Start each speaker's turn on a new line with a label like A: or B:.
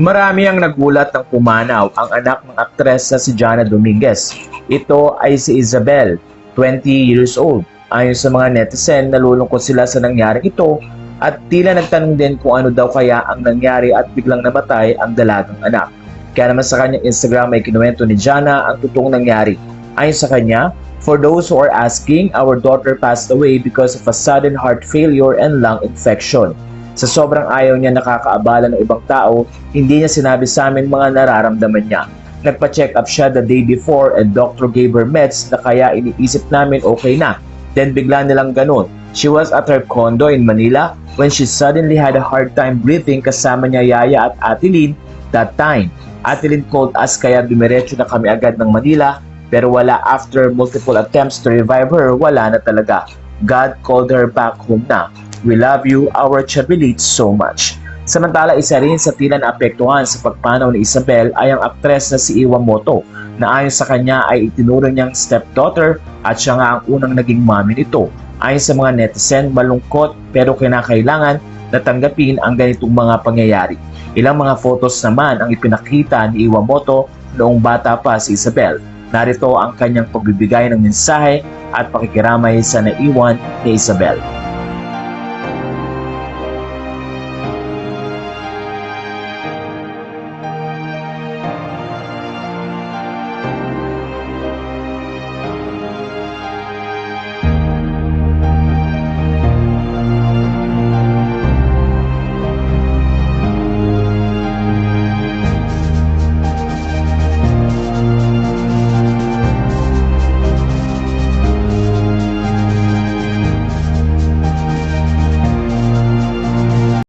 A: Marami ang nagulat ng pumanaw ang anak ng aktres na si Jana Dominguez. Ito ay si Isabel, 20 years old. Ayon sa mga netizen, nalulungkot sila sa nangyaring ito at tila nagtanong din kung ano daw kaya ang nangyari at biglang namatay ang dalagang anak. Kaya naman sa kanyang Instagram ay kinuwento ni Jana ang totoong nangyari. Ayon sa kanya, For those who are asking, our daughter passed away because of a sudden heart failure and lung infection. Sa sobrang ayaw niya nakakaabala ng ibang tao, hindi niya sinabi sa amin mga nararamdaman niya. Nagpa-check up siya the day before and doctor gave her meds na kaya iniisip namin okay na. Then bigla nilang ganun. She was at her condo in Manila when she suddenly had a hard time breathing kasama niya Yaya at Atilin that time. Atilin called us kaya dumiretso na kami agad ng Manila pero wala after multiple attempts to revive her, wala na talaga. God called her back home na. We love you, our Chabilit, so much. Samantala, isa rin sa tila naapektuhan sa pagpanaw ni Isabel ay ang aktres na si Iwamoto na ayon sa kanya ay itinuro niyang stepdaughter at siya nga ang unang naging mami nito. Ayon sa mga netizen, malungkot pero kinakailangan na tanggapin ang ganitong mga pangyayari. Ilang mga photos naman ang ipinakita ni Iwamoto noong bata pa si Isabel. Narito ang kanyang pagbibigay ng mensahe at pakikiramay sa naiwan ni Isabel.